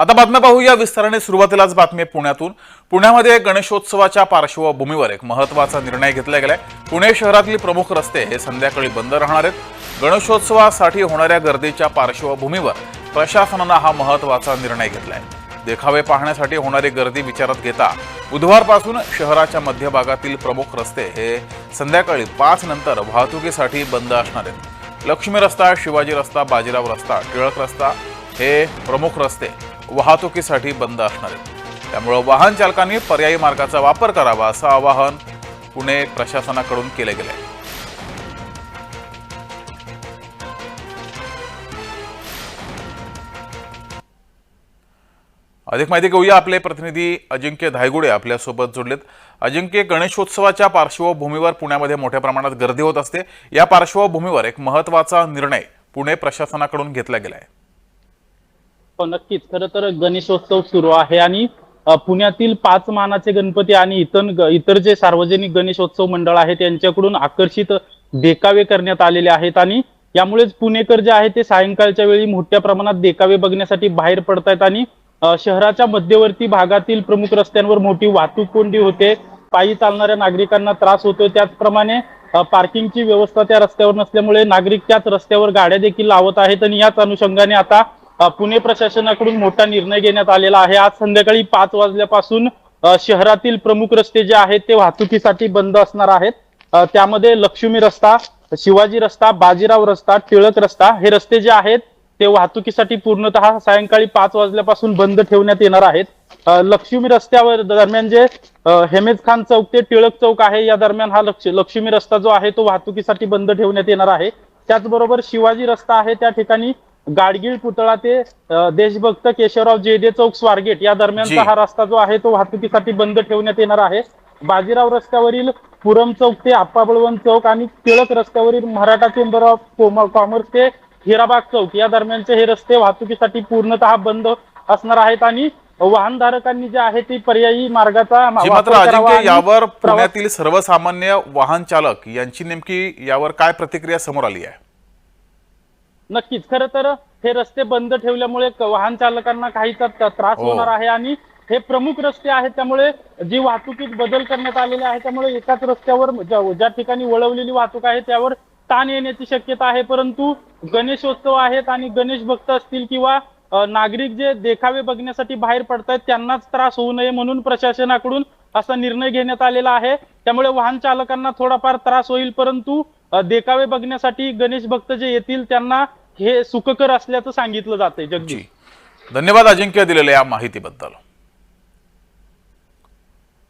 आता बातम्या पाहूया. विस्ताराने सुरुवातीलाच बातमी पुण्यातून. पुण्यामध्ये गणेशोत्सवाच्या पार्श्वभूमीवर एक महत्त्वाचा निर्णय घेतला गेलाय. पुणे शहरातील प्रमुख रस्ते हे संध्याकाळी बंद राहणार आहेत. गणेशोत्सवासाठी होणाऱ्या गर्दीच्या पार्श्वभूमीवर प्रशासनानं हा महत्त्वाचा निर्णय घेतलाय. देखावे पाहण्यासाठी होणारी गर्दी विचारात घेता बुधवारपासून शहराच्या मध्यभागातील प्रमुख रस्ते हे संध्याकाळी पाच नंतर वाहतुकीसाठी बंद असणार आहेत. लक्ष्मी रस्ता शिवाजी रस्ता बाजीराव रस्ता टिळक रस्ता हे प्रमुख रस्ते वाहतुकीसाठी बंद असणार आहेत. त्यामुळं वाहन चालकांनी पर्यायी मार्गाचा वापर करावा असं आवाहन पुणे प्रशासनाकडून केलं गेलं आहे अधिक माहिती घेऊया आपले प्रतिनिधी अजिंक्य धायगुडे आपल्यासोबत जोडलेत. अजिंक्य गणेशोत्सवाच्या पार्श्वभूमीवर पुण्यामध्ये मोठ्या प्रमाणात गर्दी होत असते. या पार्श्वभूमीवर एक महत्त्वाचा निर्णय पुणे प्रशासनाकडून घेतला गेला आहे हो नक्कीच. खरं तर गणेशोत्सव सुरू आहे आणि पुण्यातील पाच मानाचे गणपती आणि इतर इतर जे सार्वजनिक गणेशोत्सव मंडळ आहे त्यांच्याकडून आकर्षित देखावे करण्यात आलेले आहेत आणि यामुळेच पुणेकर जे आहे ते सायंकाळच्या वेळी मोठ्या प्रमाणात देखावे बघण्यासाठी बाहेर पडतायत आणि शहराच्या मध्यवर्ती भागातील प्रमुख रस्त्यांवर मोठी वाहतूक कोंडी होते. पायी चालणाऱ्या नागरिकांना त्रास होतोय. त्याचप्रमाणे पार्किंगची व्यवस्था त्या रस्त्यावर नसल्यामुळे नागरिक त्याच रस्त्यावर गाड्या देखील लावत आहेत आणि याच अनुषंगाने आता पुणे प्रशासनाकडून मोठा निर्णय घेण्यात आलेला आहे. आज संध्याकाळी पाच वाजल्यापासून शहरातील प्रमुख रस्ते जे आहेत ते वाहतुकीसाठी बंद असणार आहेत. त्यामध्ये लक्ष्मी रस्ता शिवाजी रस्ता बाजीराव रस्ता टिळक रस्ता हे रस्ते जे आहेत ते वाहतुकीसाठी पूर्णतः सायंकाळी पाच वाजल्यापासून बंद ठेवण्यात येणार आहेत. लक्ष्मी रस्त्यावर दरम्यान जे हेमेद हेमेज खान चौक ते टिळक चौक आहे या दरम्यान हा लक्ष लक्ष्मी रस्ता जो आहे तो वाहतुकीसाठी बंद ठेवण्यात येणार आहे. त्याचबरोबर शिवाजी रस्ता आहे त्या ठिकाणी गाडगीळ पुतळा ते देशभक्त केशवराव जेडे चौक स्वारगेट या. दरम्यानचा हा रस्ता जो आहे तो वाहतुकीसाठी बंद ठेवण्यात येणार आहे बाजीराव रस्त्यावरील पुरम चौक ते आप्पा बळवंत चौक आणि टिळक रस्त्यावरील मराठा चेंबर ऑफ कोम- कॉमर्स ते हिराबाग चौक या दरम्यानचे हे रस्ते वाहतुकीसाठी पूर्णतः बंद असणार आहेत आणि वाहनधारकांनी जे आहे ते पर्यायी मार्गाचा मात्र यावर पुण्यातील सर्वसामान्य वाहन चालक यांची नेमकी यावर काय प्रतिक्रिया समोर आली आहे नक्कीच. खरं तर हे रस्ते बंद ठेवल्यामुळे वाहन चालकांना काहीचा त्रास हो. होणार आहे आणि हे प्रमुख रस्ते आहेत त्यामुळे जी वाहतुकीत बदल करण्यात आलेले आहे त्यामुळे एकाच रस्त्यावर ज्या ठिकाणी वळवलेली वाहतूक आहे त्यावर ताण येण्याची शक्यता आहे. परंतु गणेशोत्सव आहेत आणि गणेश भक्त असतील किंवा नागरिक जे देखावे बघण्यासाठी बाहेर पडतायत त्यांनाच त्रास होऊ नये म्हणून प्रशासनाकडून असा निर्णय घेण्यात आलेला आहे. त्यामुळे वाहन चालकांना थोडाफार त्रास होईल परंतु देखावे बघण्यासाठी गणेश भक्त जे येतील त्यांना हे सुखकर असल्याचं सांगितलं जातंय जगदीश धन्यवाद अजिंक्य दिलेल्या या माहितीबद्दल.